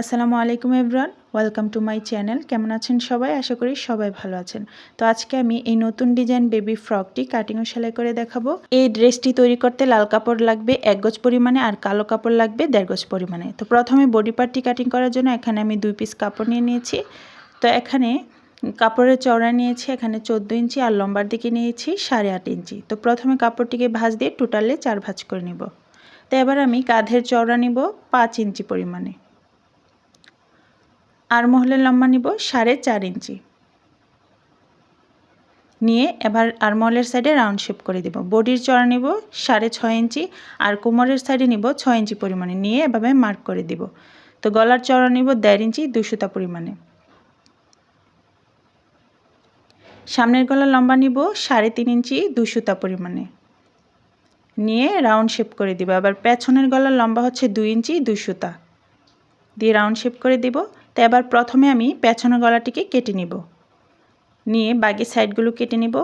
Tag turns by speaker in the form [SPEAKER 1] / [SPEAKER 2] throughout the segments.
[SPEAKER 1] আসসালামু আলাইকুম everyone welcome to my channel. কেমন আছেন সবাই? আশা করি সবাই ভালো আছেন। তো আজকে আমি এই নতুন ডিজাইন বেবি ফ্রকটি কাটিং ও সেলাই করে দেখাবো। এই ড্রেসটি তৈরি করতে লাল কাপড় লাগবে, এক গজ পরিমাণে, আর কালো কাপড় লাগবে দেড় গজ পরিমাণে। তো প্রথমে বডি পার্টটি কাটিং করার জন্য এখানে আমি দুই পিস কাপড় নিয়ে নিয়েছি। তো এখানে কাপড়ের চওড়া নিয়েছি, এখানে চোদ্দ ইঞ্চি, আর লম্বার দিকে নিয়েছি সাড়ে আট ইঞ্চি। তো প্রথমে কাপড়টিকে ভাঁজ দিয়ে টোটালে চার ভাঁজ করে নিব। তো এবার আমি কাঁধের চওড়া নিব পাঁচ ইঞ্চি পরিমাণে। আর মহলের লম্বা নিব সাড়ে চার ইঞ্চি। নিয়ে এবার আরমহলের সাইডে রাউন্ড শেপ করে দেব। বডির চড়া নিব সাড়ে ছয় ইঞ্চি আর কোমরের সাইডে নিব ছয় ইঞ্চি পরিমাণে। নিয়ে এভাবে মার্ক করে দিব। তো গলার চড়া নিব দেড় ইঞ্চি দুশোতা পরিমাণে। সামনের গলার লম্বা নিব সাড়ে তিন ইঞ্চি দুশোতা পরিমাণে। নিয়ে রাউন্ড শেপ করে দিব। আবার পেছনের গলার লম্বা হচ্ছে দুই ইঞ্চি দুশোতা দিয়ে রাউন্ড শেপ করে দিব। তো এবার প্রথমে আমি পেছনের গলাটিকে কেটে নিব। নিয়ে বাকি সাইডগুলো কেটে নিব।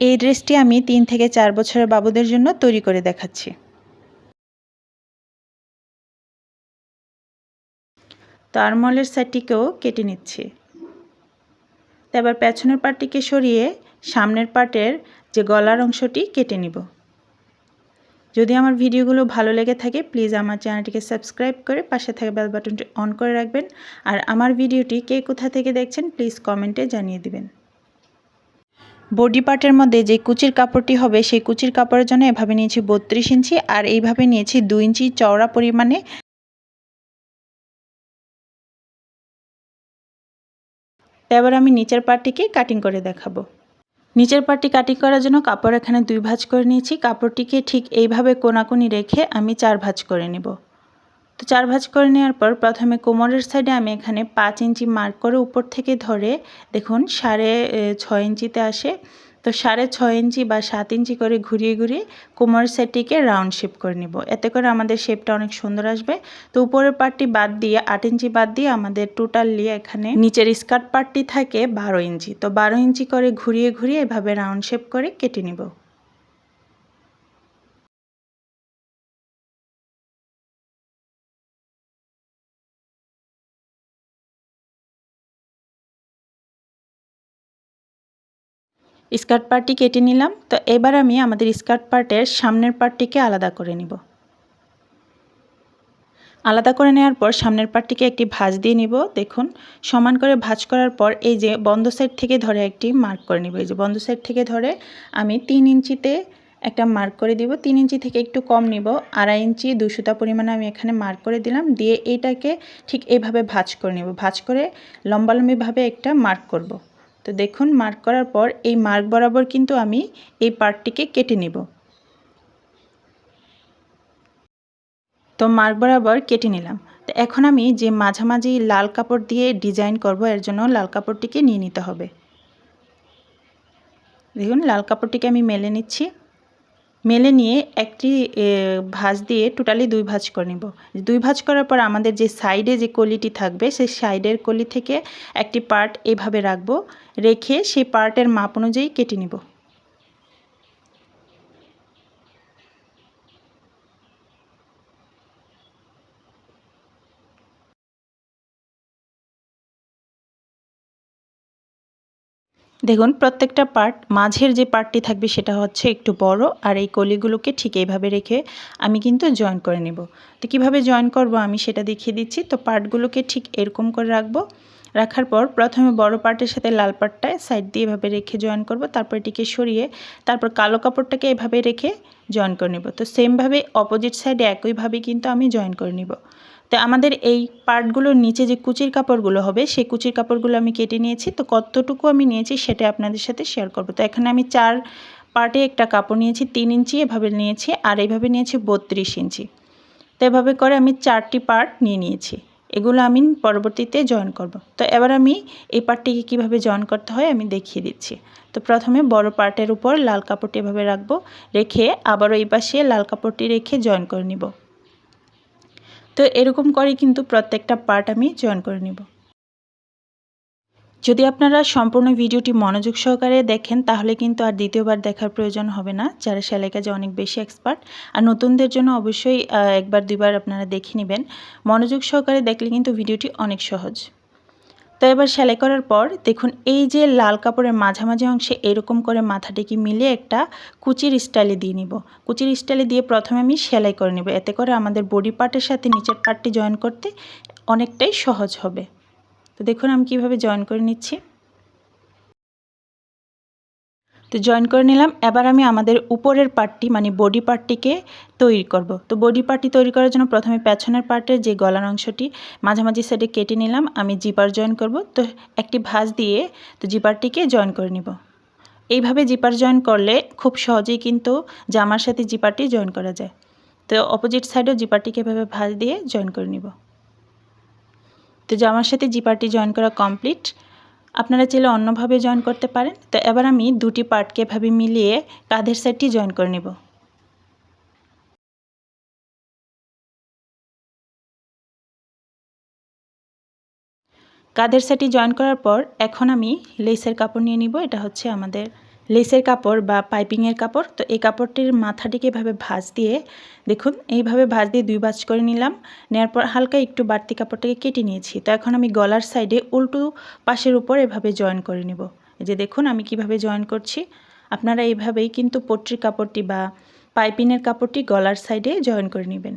[SPEAKER 1] এই ড্রেসটি আমি তিন থেকে চার বছরের বাবুদের জন্য তৈরি করে দেখাচ্ছি। তো আরমলের সাইডটিকেও কেটে নিচ্ছি। তো এবার পেছনের পার্টটিকে সরিয়ে সামনের পার্টের যে গলার অংশটি কেটে নিব। যদি আমার ভিডিওগুলো ভালো লেগে থাকে প্লিজ আমার চ্যানেলটিকে সাবস্ক্রাইব করে পাশে থাকা বেল বাটনটি অন করে রাখবেন। আর আমার ভিডিওটি কে কোথা থেকে দেখছেন প্লিজ কমেন্টে জানিয়ে দিবেন। বডি পার্টের মধ্যে যে কুচির কাপড়টি হবে, সেই কুচির কাপড়ের জন্য এভাবে নিয়েছি বত্রিশ ইঞ্চি, আর এইভাবে নিয়েছি দু ইঞ্চি চওড়া পরিমাণে। এবার আমি নিচের পার্টটিকে কাটিং করে দেখাবো। নিচের পাটি কাটিং করার জন্য কাপড় এখানে দুই ভাঁজ করে নিয়েছি। কাপড়টিকে ঠিক এইভাবে কোনাকুনি রেখে আমি চার ভাঁজ করে নেব। তো চার ভাঁজ করে নেওয়ার পর প্রথমে কোমরের সাইডে আমি এখানে পাঁচ ইঞ্চি মার্ক করে উপর থেকে ধরে দেখুন সাড়ে ছয় ইঞ্চিতে আসে। তো সাড়ে ছয় ইঞ্চি বা সাত ইঞ্চি করে ঘুরিয়ে ঘুরিয়ে কোমর সেটটিকে রাউন্ড শেপ করে নিব। এতে করে আমাদের শেপটা অনেক সুন্দর আসবে। তো উপরের পার্টটি বাদ দিয়ে, আট ইঞ্চি বাদ দিয়ে আমাদের টোটালি এখানে নিচের স্কার্ট পার্টটি থাকে বারো ইঞ্চি। তো বারো ইঞ্চি করে ঘুরিয়ে ঘুরিয়ে এভাবে রাউন্ড শেপ করে কেটে নিব। স্কার্ট পার্টটি কেটে নিলাম। তো এবার আমি আমাদের স্কার্ট পার্টের সামনের পার্টটিকে আলাদা করে নিব। আলাদা করে নেওয়ার পর সামনের পার্টটিকে একটি ভাঁজ দিয়ে নিব। দেখুন, সমান করে ভাঁজ করার পর এই যে বন্ধ সাইড থেকে ধরে একটি মার্ক করে নিব। এই যে বন্ধ সাইড থেকে ধরে আমি তিন ইঞ্চিতে একটা মার্ক করে দিব। তিন ইঞ্চি থেকে একটু কম নিব। আড়াই ইঞ্চি দুশোটা পরিমাণে আমি এখানে মার্ক করে দিলাম। দিয়ে এইটাকে ঠিক এইভাবে ভাঁজ করে নিব। ভাঁজ করে লম্বালম্বিভাবে একটা মার্ক করব। তো দেখুন মার্ক করার পর এই মার্ক বরাবর কিন্তু আমি এই পার্টটিকে কেটে নিব। তো মার্ক বরাবর কেটে নিলাম। তো এখন আমি যে মাঝামাঝি লাল কাপড় দিয়ে ডিজাইন করব, এর জন্য লাল কাপড়টিকে নিয়ে নিতে হবে। দেখুন, লাল কাপড়টিকে আমি মেলে নিচ্ছি। মেলে নিয়ে একটি ভাঁজ দিয়ে টোটালি দুই ভাঁজ করে নিব। দুই ভাঁজ করার পর আমাদের যে সাইডে যে কলিটি থাকবে, সেই সাইডের কলি থেকে একটি পার্ট এভাবে রাখব, রেখে সেই পার্টের মাপ অনুযায়ী কেটে নিব। দেখুন, প্রত্যেকটা পার্ট মাঝের যে পার্টটি থাকবে সেটা হচ্ছে একটু বড় আর এই কলিগুলোকে ঠিক এইভাবে রেখে আমি কিন্তু জয়েন করে নেব। তো কীভাবে জয়েন করব আমি সেটা দেখিয়ে দিচ্ছি। তো পার্টগুলোকে ঠিক এরকম করে রাখব। রাখার পর প্রথমে বড় পার্টের সাথে লাল পার্টটায় সাইড দিয়ে এভাবে রেখে জয়েন করব। তারপর এটিকে সরিয়ে তারপর কালো কাপড়টাকে এভাবে রেখে জয়েন করে নেব। তো সেমভাবে অপোজিট সাইডে একইভাবে কিন্তু আমি জয়েন করে নিব। তো আমাদের এই পার্টগুলোর নিচে যে কুচির কাপড়গুলো হবে, সেই কুচির কাপড়গুলো আমি কেটে নিয়েছি। তো কতটুকু আমি নিয়েছি সেটা আপনাদের সাথে শেয়ার করব। তো এখানে আমি চার পার্টে একটা কাপড় নিয়েছি, তিন ইঞ্চি এভাবে নিয়েছি আর এইভাবে নিয়েছি বত্রিশ ইঞ্চি। তো এভাবে করে আমি চারটি পার্ট নিয়ে নিয়েছি। এগুলো আমি পরবর্তীতে জয়েন করব। তো এবার আমি এই পার্টটিকে কীভাবে জয়েন করতে হয় আমি দেখিয়ে দিচ্ছি। তো প্রথমে বড় পার্টের উপর লাল কাপড়টি এভাবে রাখব, রেখে আবারও এই পাশে লাল কাপড়টি রেখে জয়েন করে নিব। তো এরকম করে কিন্তু প্রত্যেকটা পার্ট আমি জয়েন করে নেব। যদি আপনারা সম্পূর্ণ ভিডিওটি মনোযোগ সহকারে দেখেন, তাহলে কিন্তু আর দ্বিতীয়বার দেখার প্রয়োজন হবে না, যারা সেলাই কাজে অনেক বেশি এক্সপার্ট আর নতুনদের জন্য অবশ্যই একবার, দুইবার আপনারা দেখে নেবেন। মনোযোগ সহকারে দেখলে কিন্তু ভিডিওটি অনেক সহজ। তো এবার সেলাই করার পর দেখুন, এই যে লাল কাপড়ের মাঝামাঝি অংশে এরকম করে মাথাটিকে মিলে একটা কুচির স্টাইলে দিয়ে নিব। কুচির স্টাইলে দিয়ে প্রথমে আমি সেলাই করে নেব। এতে করে আমাদের বডি পার্টের সাথে নিচের পার্টটি জয়েন করতে অনেকটাই সহজ হবে। তো দেখুন, আমি কীভাবে জয়েন করে নিচ্ছি। তো জয়েন করে নিলাম। এবার আমি আমাদের উপরের পার্টটি মানে বডি পার্টটিকে তৈরি করব। তো বডি পার্টটি তৈরি করার জন্য প্রথমে পেছনের পার্টের যে গলার অংশটি, মাঝামাঝি সাইডে কেটে নিলাম। আমি জিপার জয়েন করব। তো একটি ভাঁজ দিয়ে তো জিপারটিকে জয়েন করে নিব। এইভাবে জিপার জয়েন করলে খুব সহজেই কিন্তু জামার সাথে জিপারটি জয়েন করা যায়। তো অপোজিট সাইডেও জিপারটিকে এভাবে ভাঁজ দিয়ে জয়েন করে নিব। তো জামার সাথে জিপারটি জয়েন করা কমপ্লিট আপনারা চাইলে অন্যভাবে জয়েন করতে পারেন। তো এবার আমি দুটি পার্টকে এভাবে মিলিয়ে কাঁধের সাইডটি জয়েন করে নেব। কাঁধের সাইডটি জয়েন করার পর এখন আমি লেসের কাপড় নিয়ে নিব। এটা হচ্ছে আমাদের লেসের কাপড় বা পাইপিংয়ের কাপড়, তো এই কাপড়টির মাথাটিকে এভাবে ভাঁজ দিয়ে দেখুন, এইভাবে ভাঁজ দিয়ে দুই বাজ করে নিলাম। নেওয়ার পর হালকা একটু বাড়তি কাপড়টাকে কেটে নিয়েছি। তো এখন আমি গলার সাইডে উল্টো পাশের উপর এভাবে জয়েন করে নিব। এই যে দেখুন, আমি কীভাবে জয়েন করছি। আপনারা এইভাবেই কিন্তু পট্রির কাপড়টি বা পাইপিনের কাপড়টি গলার সাইডে জয়েন করে নেবেন।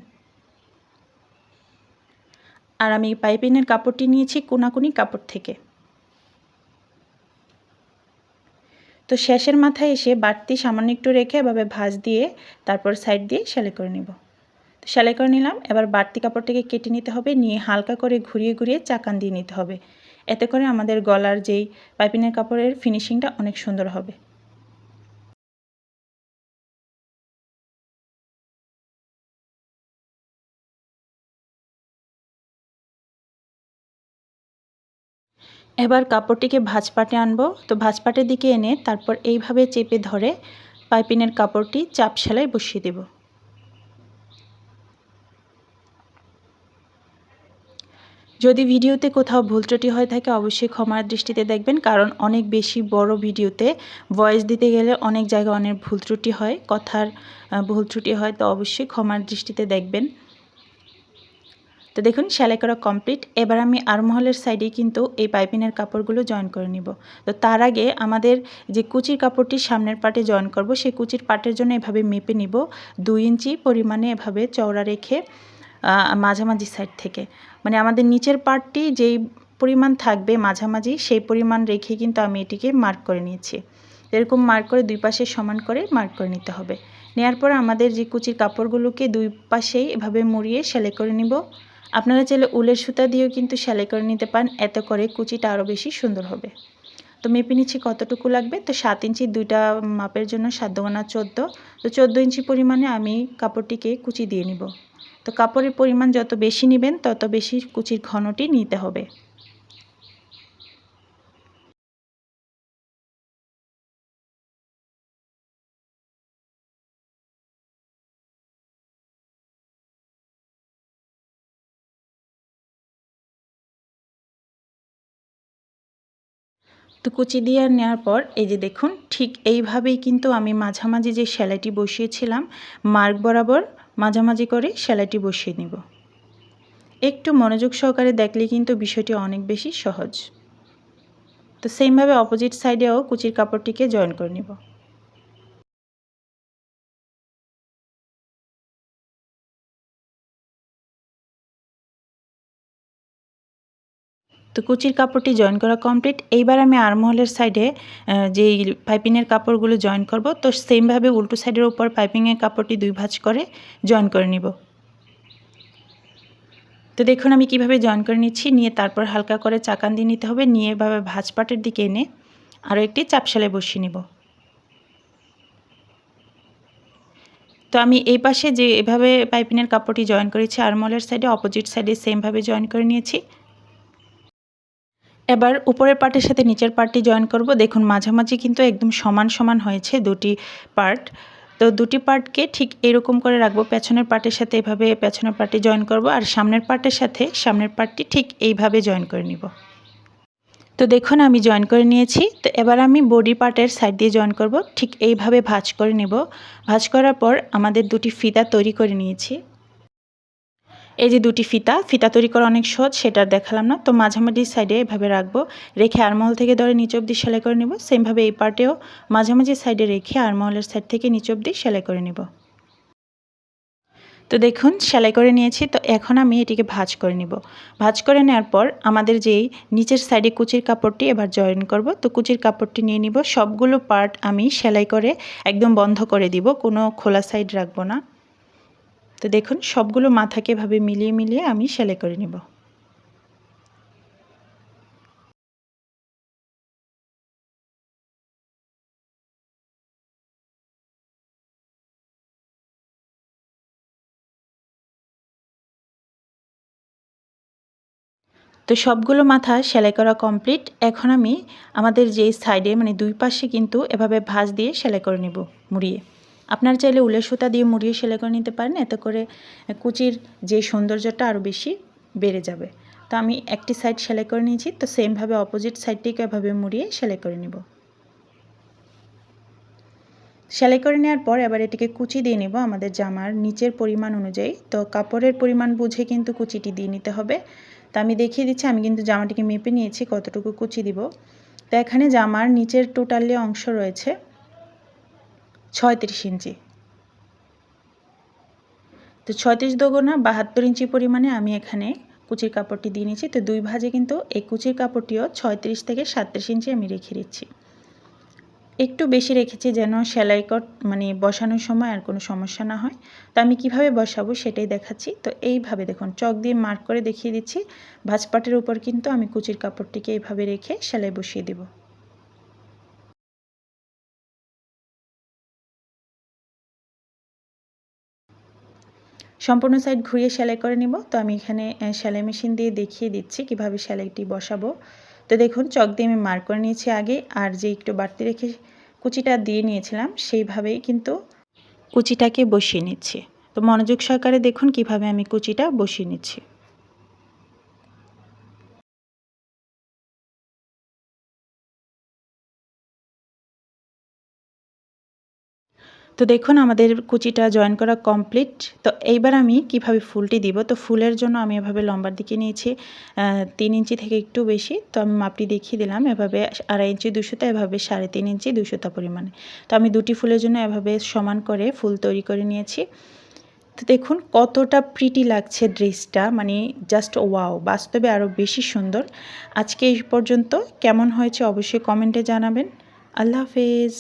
[SPEAKER 1] আর আমি পাইপিনের কাপড়টি নিয়েছি কোনাকুনি কাপড় থেকে। তো শেষের মাথায় এসে বাড়তি সামান্য একটু রেখে এভাবে ভাঁজ দিয়ে তারপর সাইড দিয়ে সেলাই করে নেব। তো সেলাই করে নিলাম, এবার বাড়তি কাপড়টাকে কেটে নিতে হবে, নিয়ে হালকা করে ঘুরিয়ে ঘুরিয়ে চাকান দিয়ে নিতে হবে। এতে করে আমাদের গলার যেই পাইপিনের কাপড়ের ফিনিশিংটা অনেক সুন্দর হবে। এবার কাপড়টিকে ভাঁজপাটে আনব। তো ভাঁজপাটের দিকে এনে তারপর এইভাবে চেপে ধরে পাইপিনের কাপড়টি চাপ সেলাই বসিয়ে দেব। যদি ভিডিওতে কোথাও ভুল ত্রুটি হয়ে থাকে, অবশ্যই ক্ষমার দৃষ্টিতে দেখবেন, কারণ অনেক বেশি বড় ভিডিওতে ভয়েস দিতে গেলে অনেক জায়গায় অনেক ভুল ত্রুটি হয়, কথার ভুল ত্রুটি হয়, তো অবশ্যই ক্ষমার দৃষ্টিতে দেখবেন। তো দেখুন, সেলাই করা কমপ্লিট এবার আমি আরমহলের সাইডে কিন্তু এই পাইপিনের কাপড়গুলো জয়েন করে নিব। তো তার আগে আমাদের যে কুচির কাপড়টি সামনের পাটে জয়েন করব, সেই কুচির পাটের জন্য এভাবে মেপে নিব। দুই ইঞ্চি পরিমাণে এভাবে চওড়া রেখে মাঝামাঝি সাইড থেকে। মানে আমাদের নিচের পার্টটি যেই পরিমাণ থাকবে মাঝামাঝি, সেই পরিমাণ রেখে কিন্তু আমি এটিকে মার্ক করে নিয়েছি। এরকম মার্ক করে দুই পাশে সমান করে মার্ক করে নিতে হবে। নেওয়ার পর আমাদের যে কুচির কাপড়গুলোকে দুই পাশেই এভাবে মুড়িয়ে সেলাই করে নিব। আপনারা চাইলে উলের সুতা দিয়েও কিন্তু সেলাই করে নিতে পারেন। এত করে কুচিটা আরও বেশি সুন্দর হবে। তো মেপে নিচ্ছি কতটুকু লাগবে। তো সাত ইঞ্চি দুইটা মাপের জন্য সাত দোকানা চোদ্দ। তো চোদ্দ ইঞ্চি পরিমাণে আমি কাপড়টিকে কুচি দিয়ে নিব। তো কাপড়ের পরিমাণ যত বেশি নেবেন, তত বেশি কুচির ঘনটি নিতে হবে। তো কুচি দিয়ে নেওয়ার পর, এই যে দেখুন, ঠিক এইভাবেই কিন্তু আমি মাঝামাঝি যে সেলাইটি বসিয়েছিলাম, মার্ক বরাবর মাঝামাঝি করে সেলাইটি বসিয়ে নিব। একটু মনোযোগ সহকারে দেখলে কিন্তু বিষয়টি অনেক বেশি সহজ। তো সেমভাবে অপোজিট সাইডেও কুচির কাপড়টিকে জয়েন করে নিব। তো কুচির কাপড়টি জয়েন করা কমপ্লিট এইবার আমি আরমহলের সাইডে যে পাইপিংয়ের কাপড়গুলো জয়েন করব, তো সেমভাবে উল্টো সাইডের উপর পাইপিংয়ের কাপড়টি দুই ভাঁজ করে জয়েন করে নিব। তো দেখুন আমি কীভাবে জয়েন করে নিচ্ছি, নিয়ে তারপর হালকা করে চাকান দিয়ে নিতে হবে, নিয়ে এভাবে ভাঁজ পাটের দিকে এনে আরও একটি চাপশালে বসিয়ে নিব। তো আমি এই পাশে যে এভাবে পাইপিনের কাপড়টি জয়েন করেছি আরমলের সাইডে অপোজিট সাইডে সেমভাবে জয়েন করে নিয়েছি। এবার উপরের পার্টের সাথে নিচের পার্টটি জয়েন করব। দেখুন, মাঝামাঝি কিন্তু একদম সমান সমান হয়েছে দুটি পার্ট। তো দুটি পার্টকে ঠিক এরকম করে রাখব। পেছনের পার্টের সাথে এভাবে পেছনের পার্টটি জয়েন করব আর সামনের পার্টের সাথে সামনের পার্টটি ঠিক এইভাবে জয়েন করে নিব। তো দেখুন, আমি জয়েন করে নিয়েছি। তো এবার আমি বডি পার্টের সাইড দিয়ে জয়েন করব। ঠিক এইভাবে ভাঁজ করে নেব। ভাঁজ করার পর আমাদের দুটি ফিতা তৈরি করে নিয়েছি। এই যে দুটি ফিতা ফিতা তৈরি করা অনেক সহজ, সেটা দেখালাম না। তো মাঝামাঝি সাইডে এভাবে রাখব, রেখে আরমহল থেকে ধরে নিচ অব্দি সেলাই করে নেব। সেমভাবে এই পার্টেও মাঝামাঝি সাইডে রেখে আরমহলের সাইড থেকে নিচ অব্দি সেলাই করে নেব। তো দেখুন, সেলাই করে নিয়েছি, তো এখন আমি এটিকে ভাজ করে নিব। ভাজ করে নেওয়ার পর আমাদের যেই নিচের সাইডে কুচির কাপড়টি এবার জয়েন করব। তো কুচির কাপড়টি নিয়ে নিব। সবগুলো পার্ট আমি সেলাই করে একদম বন্ধ করে দিব, কোনো খোলা সাইড রাখব না। তো দেখুন, সবগুলো মাথাকে এভাবে মিলিয়ে মিলিয়ে আমি সেলাই করে নিব। তো সবগুলো মাথা সেলাই করা কমপ্লিট। এখন আমি আমাদের যেই সাইডে মানে দুই পাশে কিন্তু এভাবে ভাঁজ দিয়ে সেলাই করে নেব, মুড়িয়ে। আপনার চাইলে উলের সুতা দিয়ে মুড়িয়ে সেলাই করে নিতে পারেন, এতে করে কুচির যে সৌন্দর্যটা আরও বেশি বেড়ে যাবে। তো আমি একটি সাইড সেলাই করে নিয়েছি, তো সেমভাবে অপোজিট সাইডটিকে এভাবে মুড়িয়ে সেলাই করে নেব। সেলাই করে নেওয়ার পর এবার এটিকে কুচি দিয়ে নেব আমাদের জামার নিচের পরিমাণ অনুযায়ী। তো কাপড়ের পরিমাণ বুঝে কিন্তু কুচিটি দিয়ে নিতে হবে। তো আমি দেখিয়ে দিচ্ছি, আমি কিন্তু জামাটিকে মেপে নিয়েছি কতটুকু কুচি দিব। তো এখানে জামার নিচের টোটালি অংশ রয়েছে। ছয়ত্রিশ ইঞ্চি। তো ছয়ত্রিশ দোগোনা বাহাত্তর ইঞ্চি পরিমাণে আমি এখানে কুচির কাপড়টি দিয়ে নিয়েছি। তো দুই ভাজে কিন্তু এই কুচির কাপড়টিও ছয়ত্রিশ থেকে সাতত্রিশ ইঞ্চি আমি রেখে দিচ্ছি। একটু বেশি রেখেছি যেন সেলাই কট মানে বসানোর সময় আর কোনো সমস্যা না হয়। তো আমি কীভাবে বসাবো সেটাই দেখাচ্ছি। তো এইভাবে দেখুন, চক দিয়ে মার্ক করে দেখিয়ে দিচ্ছি। ভাজপাটের উপর কিন্তু আমি কুচির কাপড়টিকে এইভাবে রেখে সেলাই বসিয়ে দেবো। সম্পূর্ণ সাইড ঘুরিয়ে সেলাই করে নিব। তো আমি এখানে সেলাই মেশিন দিয়ে দেখিয়ে দিচ্ছি কীভাবে সেলাইটি বসাবো। তো দেখুন, চক দিয়ে আমি মার্ক করে নিয়েছি আগে, আর যে একটু বাড়তি রেখে কুচিটা দিয়ে নিয়েছিলাম, সেইভাবেই কিন্তু কুচিটাকে বসিয়ে নিচ্ছি। তো মনোযোগ সহকারে দেখুন কীভাবে আমি কুচিটা বসিয়ে নিচ্ছি। তো দেখুন, আমাদের কুচিটা জয়েন করা কমপ্লিট তো এইবার আমি কীভাবে ফুলটি দিব? তো ফুলের জন্য আমি এভাবে লম্বার দিকে নিয়েছি তিন ইঞ্চি থেকে একটু বেশি। তো আমি মাপটি দেখিয়ে দিলাম, এভাবে আড়াই ইঞ্চি দুশোটা এভাবে সাড়ে তিন ইঞ্চি দুশোটা পরিমাণে। তো আমি দুটি ফুলের জন্য এভাবে সমান করে ফুল তৈরি করে নিয়েছি। তো দেখুন, কতটা প্রিটি লাগছে ড্রেসটা মানে জাস্ট ওয়াও বাস্তবে আরও বেশি সুন্দর। আজকে এই পর্যন্ত, কেমন হয়েছে অবশ্যই কমেন্টে জানাবেন। আল্লাহ হাফেজ।